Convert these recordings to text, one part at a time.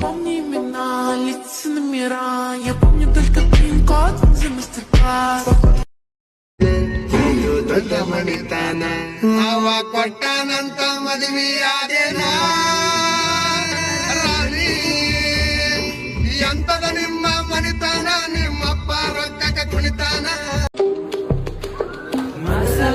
Помни имена, лица номера Я помню только пин-код заместо класс ದೊಡ್ಡ ಮಣಿತಾನ ಅವ ಕೊಟ್ಟಾನಂತ ಮದುವೆ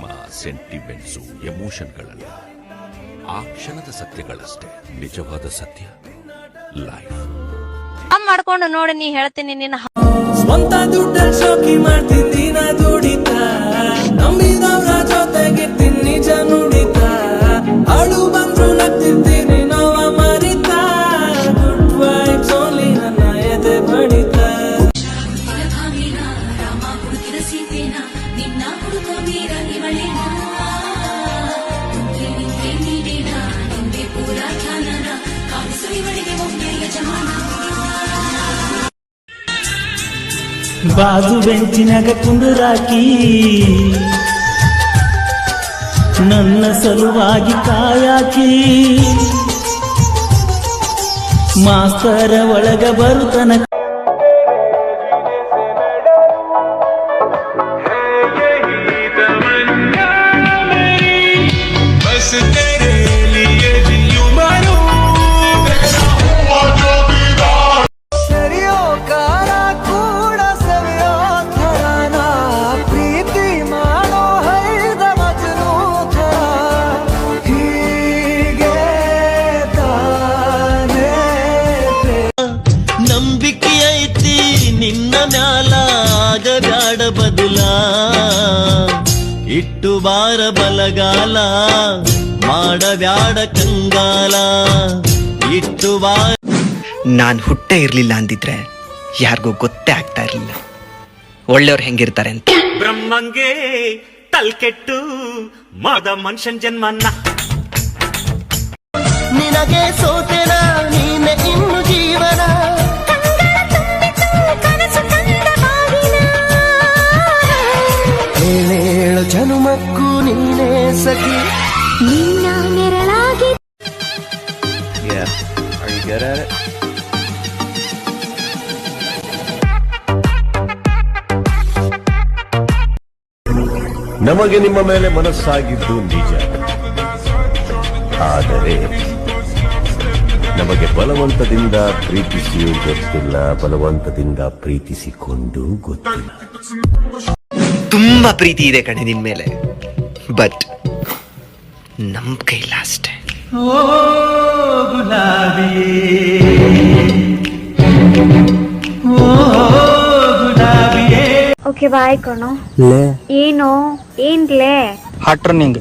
ಪ್ರೇಮ ಸೆಂಟಿಮೆಂಟ್ಸು ಎಮೋಷನ್ಗಳಲ್ಲ ಆ ಕ್ಷಣದ ಸತ್ಯಗಳಷ್ಟೇ. ನಿಜವಾದ ಸತ್ಯ ಲೈಫ್. ಮಾಡ್ಕೊಂಡು ನೋಡಿ ನೀ ಹೇಳ್ತೀನಿ ನಿನ್ನ ಸ್ವಂತ ದುಡ್ಡ ಶೋಕಿ ಮಾಡ್ತೀನಿ ನಾ ದುಡಿತ. ನಿನ್ನ ಹುಡುಕ ಮೀರ ಇವಳೇನ ನಿಂತೆ ನಿಂತೆ ನೀನೇನ ನಿಂದೆ ಪೂರ ಖ್ಯಾನನ ಕಾಣಿಸು ಇವಳಿಗೆ ಒಮ್ಮೆ ಯಜಮಾನ ಬಾಜು ಬೆಂಚಿನಾಗ ಕುಂದುರಾಕಿ ನನ್ನ ಸಲುವಾಗಿ ಕಾಯಾಕಿ ಮಾಸ್ತರ ಒಳಗ ಬರುತನ ಆಗಬ್ಯಾಡ ಬದಲ. ಇಟ್ಟು ಬಾರ ಬಲಗಾಲ ಮಾಡಬ್ಯಾಡ ಕಂಗಾಲ. ಇಟ್ಟು ಬಾರ ನಾನ್ ಹುಟ್ಟೆ ಇರ್ಲಿಲ್ಲ ಅಂದಿದ್ರೆ ಯಾರಿಗೂ ಗೊತ್ತೇ ಆಗ್ತಾ ಇರ್ಲಿಲ್ಲ. ಒಳ್ಳೆಯವ್ರು ಹೆಂಗಿರ್ತಾರೆ ಅಂತ. ಬ್ರಹ್ಮಂಗೆ ತಲ್ಕೆಟ್ಟು ಮಾದ ಮನುಷ್ಯನ್ ಜನ್ಮನ್ನ. ನಿನಗೆ ಸೋತೆನ? ಸಖಿ. ನಿನ್ನ ನೆರಳಾಗಿ ನಮಗೆ ನಿಮ್ಮ ಮೇಲೆ ಮನಸ್ಸಾಗಿದ್ದು ನಿಜ. ಆದರೆ ನಮಗೆ ಬಲವಂತದಿಂದ ಪ್ರೀತಿಸಿಯೂ ಗೊತ್ತಿಲ್ಲ ಬಲವಂತದಿಂದ ಪ್ರೀತಿಸಿಕೊಂಡು ಗೊತ್ತಿಲ್ಲ. ತುಂಬಾ ಪ್ರೀತಿ ಇದೆ ಕಣೆ ನಿಮ್ಮ ಮೇಲೆ. ಬಟ್ ನಮ್ ಕೈಲಾಷ್ಟೇ ಓ ಗುಲಾಬಿ ಓ ಗುಲಾಬಿಯೇ. ಓಕೆ ಬಾಯ್ ಕಣೋ. ಏನು? ಏನ್ಲೇ? ಹಟ್ರ ರನ್ನಿಂಗ್